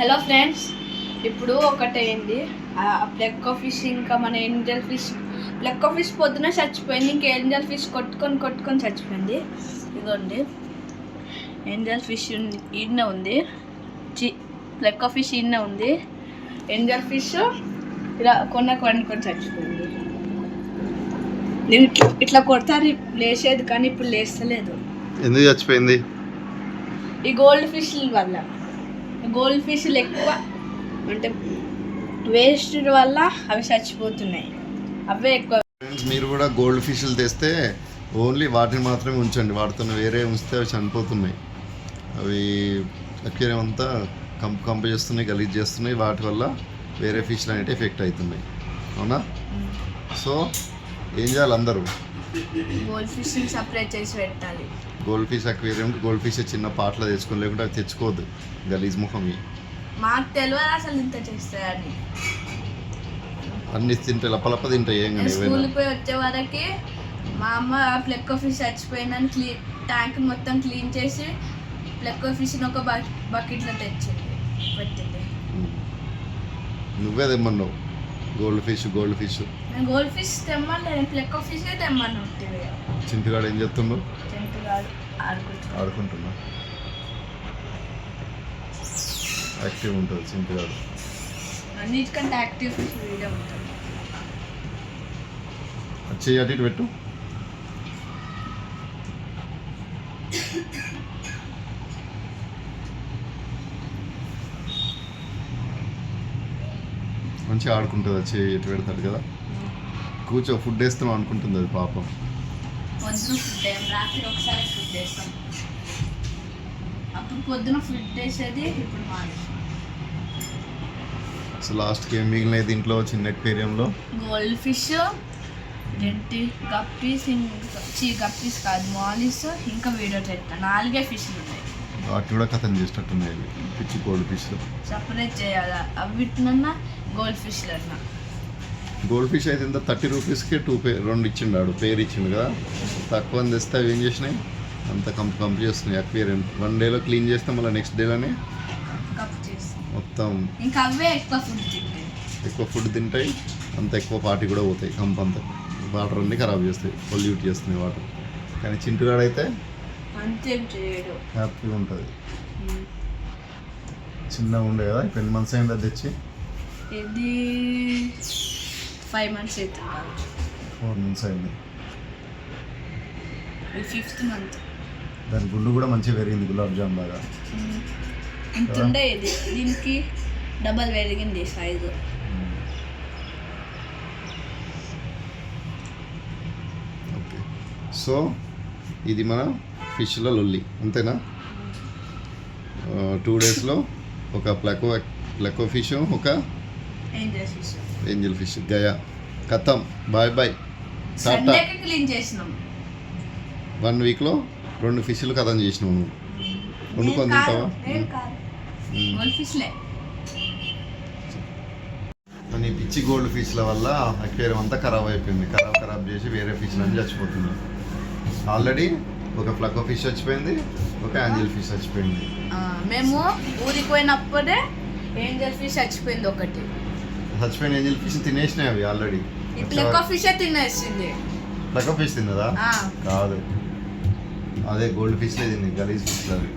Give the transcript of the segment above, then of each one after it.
Hello friends ఇప్పుడు ఒకటి అయింది బ్లెక్ ఫిష్ ఇంకా మన ఏంజల్ ఫిష్. బ్లెక్ ఫిష్ పొద్దున చచ్చిపోయింది ఇంకా ఏంజల్ ఫిష్ కొట్టుకొని కొట్టుకొని చచ్చిపోయింది. ఇదిగోండి. ఏంజల్ ఫిష్ ఈడనే ఉంది. చి బ్లెక్ ఫిష్ ఈడనే ఉంది. ఏంజల్ ఫిష్ ఇలా కొన్న కొనుక్కొని చచ్చిపోయింది. నేను ఇట్లా- ఇట్లా కొడతారు లేచేది కానీ ఇప్పుడు లేస్తలేదు. ఎందుకు చచ్చిపోయింది? ఈ గోల్డ్ ఫిష్ వల్ల. గోల్డ్ ఫిష్లు ఎక్కువ అంటే వేస్ట్ వల్ల అవి చచ్చిపోతున్నాయి. అవే ఎక్కువ. ఫ్రెండ్స్ మీరు కూడా గోల్డ్ ఫిష్లు తెస్తే ఓన్లీ వాటిని మాత్రమే ఉంచండి. వాటితో వేరే ఉంచితే అవి చనిపోతున్నాయి. అవి అక్వేరియం అంతా కంపు కంపు చేస్తున్నాయి గలీజ్ చేస్తున్నాయి. వాటి వల్ల వేరే ఫిష్లు అనేవి ఎఫెక్ట్ అవుతున్నాయి. అవునా? సో ఏం చేయాలి అందరూ? గోల్డ్ ఫిష్ సపరేట్ చేసి పెట్టాలి. Gold fish aquarium gold fish చిన్న పాటలో తెచ్చుకోని లేకుంటే అవి తెచ్చుకోవద్దు. గలీజ్ ముఖం. మాకు తెలియదు అసలు ఇంత చేస్తాయని అన్ని తింటే లప్పలప్ప తింటాయి ఏం కానీ స్కూల్కి పోయి వచ్చే వరకు మా అమ్మ ప్లెక్కో ఫిష్ చచ్చిపోయిందని క్లీన్ ట్యాంక్ మొత్తం క్లీన్ చేసి ప్లెక్కో ఫిష్ని ఒక బకెట్లో తెచ్చింది. పెట్టింది. నువ్వే తెమ్మన్నావు. Gold fish gold fish. Gold fish తెమ్మని నేను ప్లెక్కో ఫిష్ తెమ్మని ఉంటుంది చింటిగాడు ఏం ఆడుకుంటున్నాడు ఆడుకుంటున్నా. యాక్టివ్ ఉంటుంది చింటిగాడు అన్నిటికంటే యాక్టివ్ ఫిష్ ఉంటుంది వచ్చి అటు ఇటు పెట్టు. మంచిగా ఆడుకుంటుంది వచ్చి ఎటు పెడతాడు కదా. కూర్చో ఫుడ్ వేస్తున్నాం అనుకుంటుంది అది పాపం. పొద్దున ఫుడ్ వేయం రాత్రి ఒకసారి ఫుడ్ వేస్తాం. అప్పుడు పొద్దున ఫుడ్ వేసేది ఇప్పుడు మానేసాం సో లాస్ట్కి ఏం మిగిలినాయి దీంట్లో చిన్న ఎక్వేరియంలో? గోల్డ్ ఫిష్ ఏంటి గప్పీస్ ఇంకా చీ గప్పీస్ కాదు మాలిస్ ఇంకా వీడియో టెట్ నాలుగే ఫిష్లు ఉన్నాయి. వాటిని కూడా కథం చేసేటట్టున్నాయి ఇవి. పిచ్చి కోడి ఫిష్లు. సపరేట్ చేయాలా? అవిటినన్నా గోల్డ్ ఫిష్లు అన్నా గోల్డ్ ఫిష్ అయితే ఇంత థర్టీ రూపీస్కి టూ పే రెండు ఇచ్చిండాడు. పేరు ఇచ్చిండు కదా. తక్కువ అని తెస్తే అవి ఏం చేసినాయి? అంత కంపు కంపు చేస్తున్నాయి. అక్వేరియం వన్ డేలో క్లీన్ చేస్తే మళ్ళీ నెక్స్ట్ డేలోనే మొత్తం ఇంకా అవే ఎక్కువ ఫుడ్ తింటాయి. ఎక్కువ ఫుడ్ తింటాయి. అంత ఎక్కువ పార్టీ కూడా పోతాయి. కంపు అంతా. వాటర్ అన్ని ఖరాబ్ చేస్తాయి. పొల్యూట్ చేస్తున్నాయి వాటర్. కానీ చింటుగాడైతే అంతేం చేయడు. హ్యాపీగా ఉంటుంది. చిన్నగా ఉండే కదా. ఎన్ని మంత్స్ అయింది తెచ్చి? ఇది ఫైవ్ మంత్స్ అవుతుంది ఫోర్ మంత్స్ అయింది. Fifth month. దాని గుండు కూడా మంచిగా పెరిగింది గులాబ్ జామ్ లాగా ఇంత ఉండే ఇది. దీనికి డబల్ పెరిగింది సైజు ఓకే. సో ఇది మన ఫిష్ల లొల్లి అంతేనా? టూ డేస్లో ఒక ప్లకో ప్లకో ఫిష్ ఒక ఏంజల్ ఫిష్ గయా కథం. బాయ్ బాయ్ టాటా క్లీన్ చేసినాం. వన్ వీక్లో రెండు ఫిష్లు కథం చేసినావు నువ్వు. వండుకొని తింటావా? ఈ పిచ్చి గోల్డ్ ఫిష్ల వల్ల అక్వేరియం అంతా ఖరాబ్ అయిపోయింది. ఖరాబ్ ఖరాబ్ చేసి వేరే ఫిష్లు అన్ని చచ్చిపోతున్నాయి ఆల్రెడీ ఒక ఫ్లకో ఫిష్ చచ్చిపోయింది ఒక యాంజల్ ఫిష్ చచ్చిపోయింది. మేము ఊరికి పోయినప్పుడే ఏంజల్ ఫిష్ చచ్చిపోయింది ఒకటి. చచ్చిపోయిన ఏంజల్ ఫిష్ తినేసినాయి అవి ఆల్రెడీ ఇప్పుడు ఎక్కువ ఫిష్ తినేసింది. ఫ్లకో ఫిష్ తిన్నదా? కాదు. అదే గోల్డ్ ఫిష్ తింది గలీజ్ ఫిష్ అవి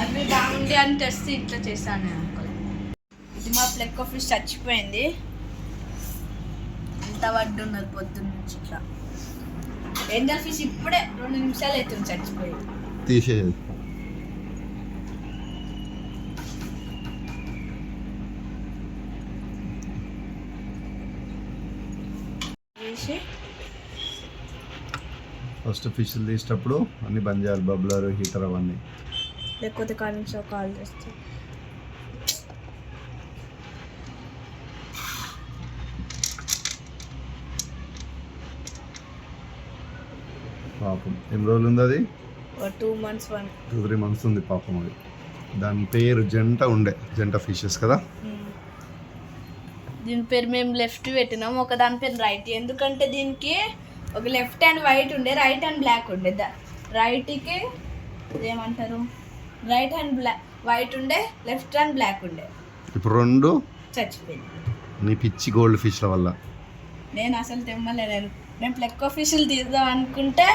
అవి బాగుంది అని తెస్తే ఇట్లా చేశాను ఇది మా ప్లెక్ ఫిష్ చచ్చిపోయింది. ఎంత వడ్డు ఉన్నది పొద్దున్న నుంచి ఇట్లా. ఏంజల్ ఫిష్ ఇప్పుడే రెండు నిమిషాలు అవుతుంది చచ్చిపోయింది తీసేది ఫస్ట్ ఫిష్లు తీసేటప్పుడు అన్ని బంద్ చేయాలి బబ్లర్ హీటర్ అవన్నీ. లేకపోతే కాల్ నిమిషం కాల్ చేస్తే. పాపం. ఎన్ని రోజులు ఉంది అది? Two months one. Two three months ఉంది పాపం అది. దాని పేరు జంట ఉండే జంట ఫిషెస్ కదా? దీని పేరు మేము లెఫ్ట్ పెట్టినాం ఒక దాని పేరు రైట్. ఎందుకంటే దీనికి ఒక లెఫ్ట్ హ్యాండ్ వైట్ ఉండే రైట్ హ్యాండ్ బ్లాక్ ఉండే. రైట్కి ఏమంటారు రైట్ హ్యాండ్ బ్లాక్ వైట్ ఉండే లెఫ్ట్ అండ్ బ్లాక్ ఉండే. ఇప్పుడు రెండు చచ్చిపోయింది. నీ పిచ్చి గోల్డ్ ఫిష్ల వల్ల. నేను అసలు తెమ్మలే నేను నేను ప్లెక్ ఫిష్లు తీద్దాం అనుకుంటే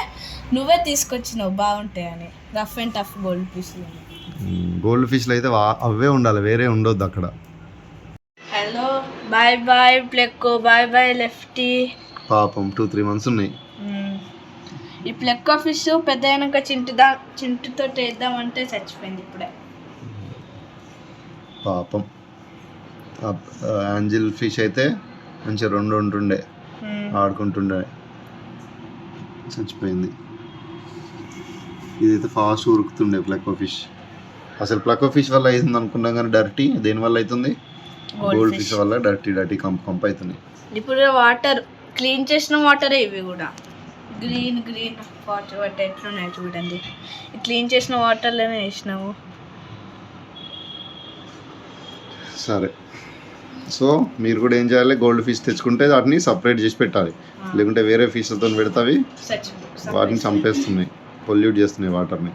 నువ్వే తీసుకొచ్చినావు బాగుంటాయని రఫ్ అండ్ టఫ్ గోల్డ్ ఫిష్లు గోల్డ్ ఫిష్లు అయితే అవే ఉండాలి వేరే ఉండొద్దు అక్కడ. Hello boy boy pleco boy boy lefty పాపం టూ త్రీ మంత్స్ ఉన్నాయి. ఈ ప్లెక్క ఫిష్ పెద్ద అయినాక చింటుదా చింటుతో వేద్దామంటే చచ్చిపోయింది ఇప్పుడే. పాపం. యాంజిల్ ఫిష్ అయితే మంచిగా రెండు ఉంటుండే ఆడుకుంటుండే. చచ్చిపోయింది. ఇదైతే ఫాస్ట్ ఉరుకుతుండే ప్లక్కో ఫిష్. అసలు ప్లక్కో ఫిష్ వల్ల అవుతుంది అనుకున్నాం కానీ డర్టీ దేని వల్ల అవుతుంది? గోల్డ్ ఫిష్ వల్ల డర్టీ డర్టీ కంప్ కంప్ అవుతుంది. ఇప్పుడు వాటర్. క్లీన్ చేసిన వాటరే ఇవి కూడా. గ్రీన్ గ్రీన్ వాటర్ వాటర్ ఎట్లున్నాయి చూడండి. క్లీన్ చేసిన వాటర్లోనే వేసినావు సరే. సో మీరు కూడా ఏం చేయాలి? గోల్డ్ ఫిష్ తెచ్చుకుంటే వాటిని సపరేట్ చేసి పెట్టాలి. లేకుంటే వేరే ఫిష్లతో పెడతావి. వాటిని చంపేస్తున్నాయి. పొల్యూట్ చేస్తున్నాయి వాటర్ని.